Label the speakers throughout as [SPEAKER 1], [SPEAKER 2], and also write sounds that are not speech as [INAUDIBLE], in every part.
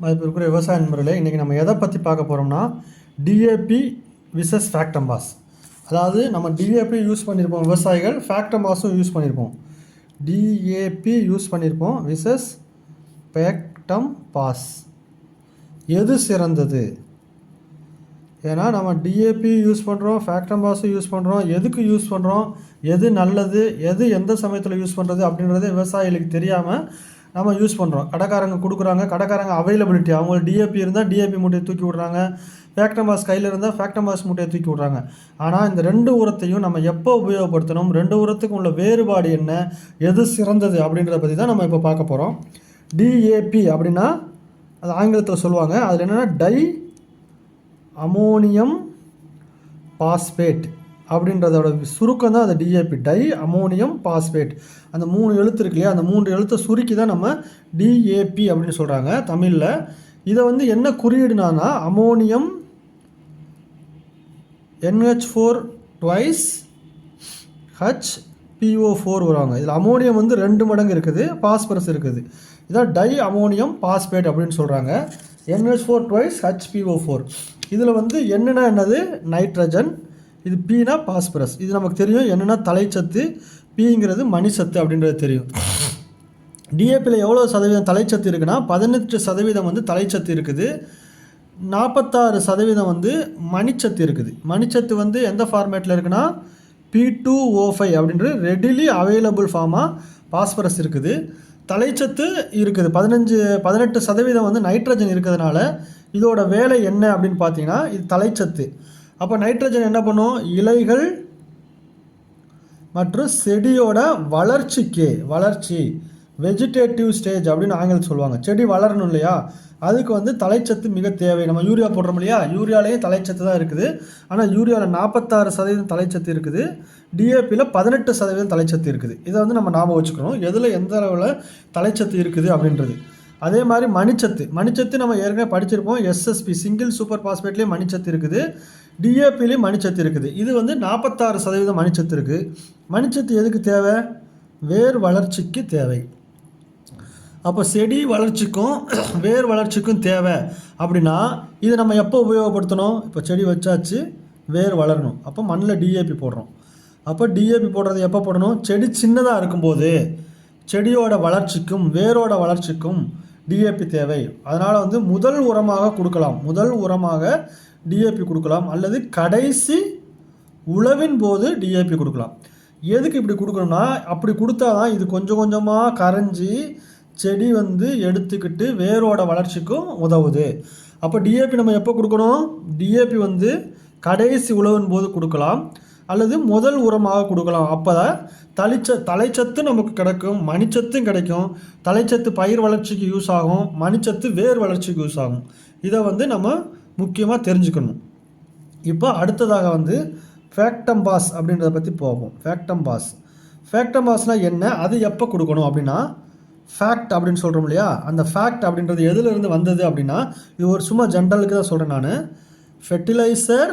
[SPEAKER 1] மதிப்பிற்குரிய விவசாய நண்பர்களே இன்றைக்கி நம்ம எதை பற்றி பார்க்க போகிறோம்னா டிஏபி விசஸ் ஃபேக்டம்பாஸ் அதாவது நம்ம டிஏபி யூஸ் பண்ணியிருப்போம் விவசாயிகள் ஃபேக்டம்பாஸும் யூஸ் பண்ணியிருப்போம் டிஏபி யூஸ் பண்ணியிருப்போம் விசஸ் ஃபேக்டம் பாஸ் எது சிறந்தது? ஏன்னா நம்ம டிஏபி யூஸ் பண்ணுறோம் ஃபேக்டம்பாஸும் யூஸ் பண்ணுறோம் எதுக்கு யூஸ் பண்ணுறோம் எது நல்லது எது எந்த சமயத்தில் யூஸ் பண்ணுறது அப்படின்றது விவசாயிகளுக்கு தெரியாமல் நம்ம யூஸ் பண்ணுறோம் கடைக்காரங்க கொடுக்குறாங்க கடைக்காரங்க அவைலபிலிட்டி அவங்க டிஏபி இருந்தால் டிஏபி மூட்டையை தூக்கி விட்றாங்க. ஃபேக்டம்பாஸ் கையில் இருந்தால் ஃபேக்டம்பாஸ் மூட்டையை தூக்கி விட்றாங்க. ஆனால் இந்த ரெண்டு உரத்தையும் நம்ம எப்போ உபயோகப்படுத்தணும்? ரெண்டு உரத்துக்கும் உள்ள வேறுபாடு என்ன? எது சிறந்தது அப்படின்றத பற்றி தான் நம்ம இப்போ பார்க்க போகிறோம் டிஏபி அப்படின்னா அது ஆங்கிலத்தில் சொல்லுவாங்க. அதில் என்னென்னா டை அமோனியம் பாஸ்பேட். அப்படின்றதோட சுருக்கம் தான் அந்த டிஏபி டை அமோனியம் பாஸ்பேட். அந்த மூணு எழுத்து இருக்கு இல்லையா? அந்த மூன்று எழுத்தை சுருக்கி தான் நம்ம டிஏபி அப்படின்னு சொல்கிறாங்க தமிழில். இதை வந்து என்ன குறியீடுனானா ammonium N H four twice H P O four வருவாங்க. இதில் அமோனியம் வந்து ரெண்டு மடங்கு இருக்குது பாஸ்பரஸ் இருக்குது. இதான் டை அமோனியம் பாஸ்பேட் அப்படின்னு சொல்கிறாங்க N H four twice H P O four இதில் வந்து என்னென்னா என்னது? நைட்ரஜன் இது பீனா பாஸ்பரஸ் இது நமக்கு தெரியும் என்னென்னா தலைச்சத்து பீங்கிறது மணிச்சத்து அப்படின்றது தெரியும். டிஏபியில் எவ்வளோ சதவீதம் தலைச்சத்து இருக்குன்னா பதினெட்டு சதவீதம் வந்து தலைச்சத்து இருக்குது. நாற்பத்தாறு சதவீதம் வந்து மணிச்சத்து இருக்குது. மணிச்சத்து வந்து எந்த ஃபார்மேட்டில் இருக்குன்னா பி டூ ஓ ஃபைவ் அப்படின்ற ரெடிலி அவைலபிள் ஃபார்மாக பாஸ்பரஸ் இருக்குது. தலைச்சத்து இருக்குது. பதினஞ்சு பதினெட்டு சதவீதம் வந்து நைட்ரஜன் இருக்கிறதுனால இதோட வேலை என்ன அப்படின்னு பார்த்தீங்கன்னா இது தலைச்சத்து. அப்போ நைட்ரஜன் என்ன பண்ணும்? இலைகள் மற்றும் செடியோட வளர்ச்சிக்கு வளர்ச்சி வெஜிடேட்டிவ் ஸ்டேஜ் அப்படின்னு ஆங்கிலம் சொல்லுவாங்க. செடி வளரணும் இல்லையா? அதுக்கு வந்து தலைச்சத்து மிக தேவை. நம்ம யூரியா போடுறோம் இல்லையா? யூரியாலேயும் தலைச்சத்து தான் இருக்குது. ஆனால் யூரியாவில் நாற்பத்தாறு சதவீதம் தலைச்சத்து இருக்குது. டிஏபியில் பதினெட்டு சதவீதம் தலைச்சத்து இருக்குது. இதை வந்து நம்ம ஞாபகம் வச்சுக்கணும். எதில் எந்த அளவில் தலைச்சத்து இருக்குது அப்படின்றது. அதே மாதிரி மணிச்சத்து. மணிச்சத்து நம்ம ஏற்கனவே படிச்சிருப்போம். எஸ்எஸ்பி சிங்கிள் சூப்பர் பாஸ்பேட்லேயே மணிச்சத்து இருக்குது. டிஏபிலையும் மணிச்சத்து இருக்குது. இது வந்து நாற்பத்தாறு சதவீதம் மணிச்சத்து இருக்குது மணிச்சத்து எதுக்கு தேவை? வேர் வளர்ச்சிக்கு தேவை. அப்போ செடி வளர்ச்சிக்கும் [CLEARS THROAT] வேர் வளர்ச்சிக்கும் தேவை. அப்படின்னா இதை நம்ம எப்போ உபயோகப்படுத்தணும்? இப்போ செடி வச்சாச்சு வேர் வளரணும். அப்போ மண்ணில் டிஏபி போடுறோம். அப்போ டிஏபி போடுறது எப்போ போடணும்? செடி சின்னதாக இருக்கும்போது செடியோட வளர்ச்சிக்கும் வேரோட வளர்ச்சிக்கும் டிஏபி தேவை. அதனால் வந்து முதல் உரமாக கொடுக்கலாம். முதல் உரமாக டிஏபி கொடுக்கலாம். அல்லது கடைசி உழவின் போது டிஏபி கொடுக்கலாம். எதுக்கு இப்படி கொடுக்கணும்னா அப்படி கொடுத்தா தான் இது கொஞ்சம் கொஞ்சமாக கரைஞ்சி செடி வந்து எடுத்துக்கிட்டு வேரோட வளர்ச்சிக்கும் உதவுது. அப்போ டிஏபி நம்ம எப்போ கொடுக்கணும்? டிஏபி வந்து கடைசி உழவின் போது கொடுக்கலாம். அல்லது முதல் உரமாக கொடுக்கலாம். அப்போ தான் தளிச்ச தலைச்சத்து நமக்கு கிடைக்கும் மணிச்சத்தும் கிடைக்கும். தலைச்சத்து பயிர் வளர்ச்சிக்கு யூஸ் ஆகும் மணிச்சத்து வேர் வளர்ச்சிக்கு யூஸ் ஆகும். இதை வந்து நம்ம முக்கியமாக தெரிஞ்சுக்கணும். இப்போ அடுத்ததாக வந்து ஃபேக்டம்பாஸ் அப்படின்றத பற்றி போவோம். ஃபேக்டம்பாஸ் ஃபேக்டம்பாஸ்னால் என்ன? அது எப்போ கொடுக்கணும் அப்படின்னா ஃபேக்ட் அப்படின்னு சொல்கிறோம் இல்லையா? அந்த ஃபேக்ட் அப்படின்றது எதுலேருந்து வந்தது அப்படின்னா இது ஒரு சும்மா ஜென்ரலுக்கு தான் சொல்கிறேன் நான். Fertiliser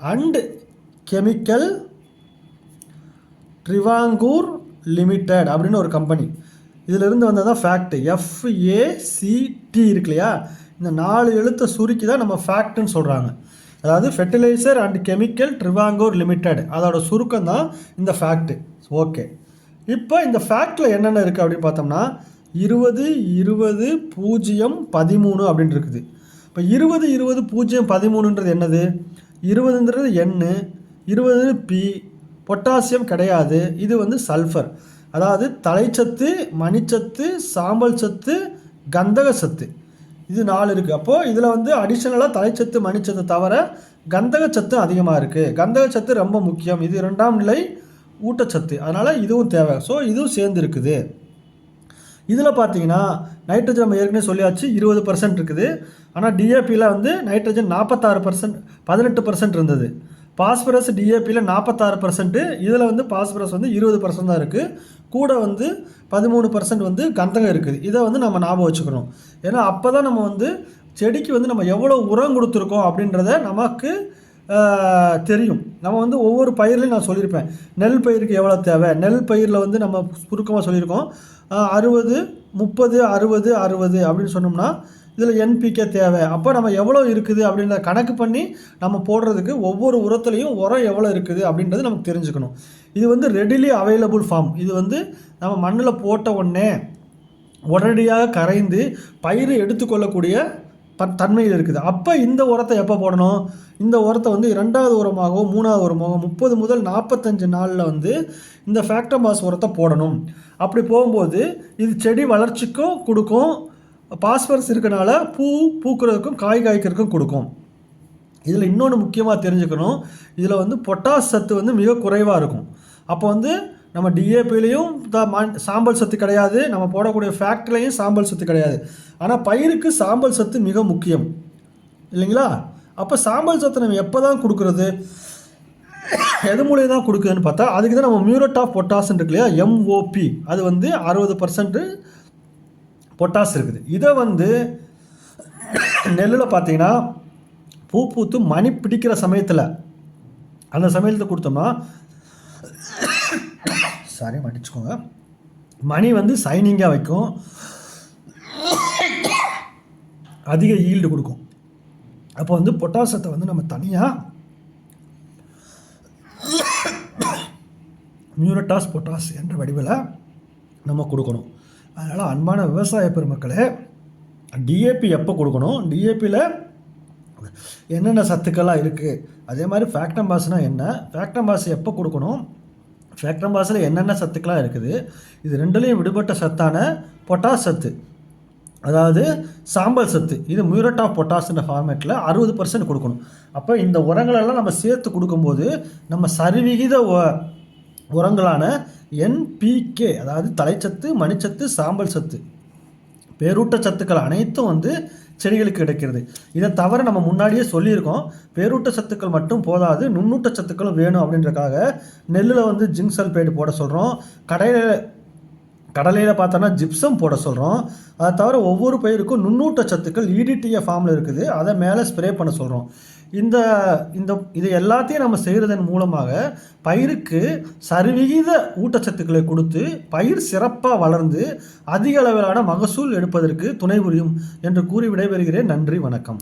[SPEAKER 1] and chemical Travancore limited அப்படின்னு ஒரு கம்பெனி இதிலிருந்து வந்தது தான் ஃபேக்ட் எஃப்ஏசிடி இருக்கு இல்லையா? இந்த நாலு எழுத்தை சுருக்கி தான் நம்ம ஃபேக்ட்னு சொல்கிறாங்க அதாவது fertiliser and chemical Travancore limited அதோட சுருக்கம் தான் இந்த ஃபேக்ட் ஓகே இப்போ இந்த ஃபேக்டில் என்னென்ன இருக்குது அப்படின்னு பார்த்தோம்னா இருபது இருபது பூஜ்ஜியம் பதிமூணு அப்படின்னு இருக்குது. இப்போ இருபது இருபது பூஜ்ஜியம் பதிமூணுன்றது என்னது? இருபதுன்றது எண்ணு இருபது பி பொட்டாசியம் கிடையாது. இது வந்து சல்ஃபர் அதாவது தலைச்சத்து மணிச்சத்து சாம்பல் சத்து கந்தக சத்து. இது நாலு இருக்குது அப்போது இதில் வந்து அடிஷ்னலாக தலைச்சத்து மணிச்சத்து தவிர கந்தகச்சத்து அதிகமாக இருக்குது கந்தகச்சத்து ரொம்ப முக்கியம். இது ரெண்டாம் நிலை ஊட்டச்சத்து. அதனால் இதுவும் தேவை. ஸோ இதுவும் சேர்ந்து இருக்குது. இதில் பார்த்தீங்கன்னா நைட்ரஜன் நம்ம ஏற்கனவே சொல்லியாச்சு இருபது பர்சன்ட் இருக்குது. ஆனால் டிஏபியில் வந்து நைட்ரஜன் நாற்பத்தாறு பர்சன்ட் பதினெட்டு பர்சன்ட் இருந்தது. பாஸ்பரஸ் டிஏபியில் நாற்பத்தாறு பர்சன்ட்டு இதில் வந்து பாஸ்பரஸ் வந்து இருபது பர்சன்ட் தான் இருக்குது கூட வந்து பதிமூணு பர்சன்ட் வந்து கந்தகம் இருக்குது. இதை வந்து நம்ம ஞாபகம் வச்சுக்கணும். ஏன்னா அப்போ தான் நம்ம வந்து செடிக்கு வந்து நம்ம எவ்வளோ உரம் கொடுத்துருக்கோம் அப்படின்றத நமக்கு தெரியும். நம்ம வந்து ஒவ்வொரு பயிர்லையும் நான் சொல்லியிருப்பேன். நெல் பயிருக்கு எவ்வளோ தேவை? நெல் பயிரில் வந்து நம்ம சுருக்கமாக சொல்லியிருக்கோம். அறுபது முப்பது அறுபது அறுபது அப்படின்னு சொன்னோம்னா இதில் என்பிகே தேவை. அப்போ நம்ம எவ்வளோ இருக்குது அப்படின்றத கணக்கு பண்ணி நம்ம போடுறதுக்கு ஒவ்வொரு உரத்துலையும் உரம் எவ்வளோ இருக்குது அப்படின்றது நமக்கு தெரிஞ்சுக்கணும். இது வந்து ரெடிலி அவைலபிள் ஃபார்ம் இது வந்து நம்ம மண்ணில் போட்ட உடனே உடனடியாக கரைந்து பயிர் எடுத்துக்கொள்ளக்கூடிய தன்மையில் இருக்குது. அப்போ இந்த உரத்தை எப்போ போடணும்? இந்த உரத்தை வந்து இரண்டாவது உரமாகவோ மூணாவது உரமாகவோ முப்பது முதல் நாற்பத்தஞ்சு நாளில் வந்து இந்த ஃபேக்டமாஸ் உரத்தை போடணும். அப்படி போகும்போது இது செடி வளர்ச்சிக்கும் கொடுக்கும் பாஸ்பரஸ் இருக்கனால பூ பூக்கிறதுக்கும் காய் காய்க்கிறதுக்கும் கொடுக்கும். இதில் இன்னொன்று முக்கியமாக தெரிஞ்சுக்கணும். இதில் வந்து பொட்டாஸ் சத்து வந்து மிக குறைவாக இருக்கும். அப்போ வந்து நம்ம டிஏபிலையும் சாம்பல் சத்து கிடையாது. நம்ம போடக்கூடிய ஃபேக்ட்ரிலையும் சாம்பல் சத்து கிடையாது. ஆனால் பயிருக்கு சாம்பல் சத்து மிக முக்கியம். இல்லைங்களா? அப்போ சாம்பல் சத்து நம்ம எப்போ தான் கொடுக்குறது? எது மூலியம் தான் கொடுக்குதுன்னு பார்த்தா அதுக்கு தான் நம்ம மியூரட் ஆஃப் பொட்டாஸ்ன்னு இருக்கு இல்லையா? எம்ஓபி அது வந்து அறுபது பர்சன்ட்டு பொட்டாஸ் இருக்குது. இதை வந்து நெல்லில் பார்த்தீங்கன்னா பூ பூத்து மணி பிடிக்கிற சமயத்தில் அந்த சமயத்தில் கொடுத்தோம்னா சாரி மன்னிச்சுக்கோங்க. மணி வந்து சைனிங்காக வைக்கும். அதிக ஈல்டு கொடுக்கும். அப்போ வந்து பொட்டாசத்தை வந்து நம்ம தனியாக மியூரட்டாஸ் பொட்டாஸ் என்ற வடிவில் நம்ம கொடுக்கணும். அதனால் அன்பான விவசாய பெருமக்களே டிஏபி எப்போ கொடுக்கணும்? டிஏபியில் என்னென்ன சத்துக்கள்லாம் இருக்குது அதே மாதிரி ஃபேக்டம்பாஸ்னால் என்ன? ஃபேக்டம்பாஸ் எப்போ கொடுக்கணும்? ஃபேக்டம்பாஸில் என்னென்ன சத்துக்கள்லாம் இருக்குது? இது ரெண்டுலேயும் விடுபட்ட சத்தான பொட்டாஸ் சத்து. அதாவது சாம்பல் சத்து. இது மியூரட் ஆஃப் பொட்டாஸ்ன்ற ஃபார்மேட்டில் அறுபது பர்சன்ட் கொடுக்கணும். அப்போ இந்த உரங்களெல்லாம் நம்ம சேர்த்து கொடுக்கும்போது நம்ம சரிவிகித உரங்களான என்பிகே அதாவது தலைச்சத்து மணிச்சத்து சாம்பல் சத்து. பேரூட்ட சத்துக்கள் அனைத்தும் வந்து செடிகளுக்கு கிடைக்கிறது. இதை தவிர நம்ம முன்னாடியே சொல்லியிருக்கோம். பேரூட்ட சத்துக்கள் மட்டும் போதாது நுண்ணூட்ட சத்துக்களும் வேணும் அப்படின்றக்காக நெல்லில் வந்து ஜிங்க் சல்பேட் போட சொல்கிறோம் கடையில் கடலையில் பார்த்தோன்னா ஜிப்சம் போட சொல்கிறோம் அதை தவிர ஒவ்வொரு பயிருக்கும் நுண்ணூட்ட சத்துக்கள் இடிடிஏ ஃபார்மில் இருக்குது. அதை மேலே ஸ்ப்ரே பண்ண சொல்கிறோம் இந்த இந்த இது எல்லாத்தையும் நம்ம செய்கிறதன் மூலமாக பயிருக்கு சரிவிகித ஊட்டச்சத்துக்களை கொடுத்து பயிர் சிறப்பாக வளர்ந்து அதிக அளவிலான மகசூல் எடுப்பதற்கு துணை புரியும் என்று கூறி விடைபெறுகிறேன். நன்றி வணக்கம்.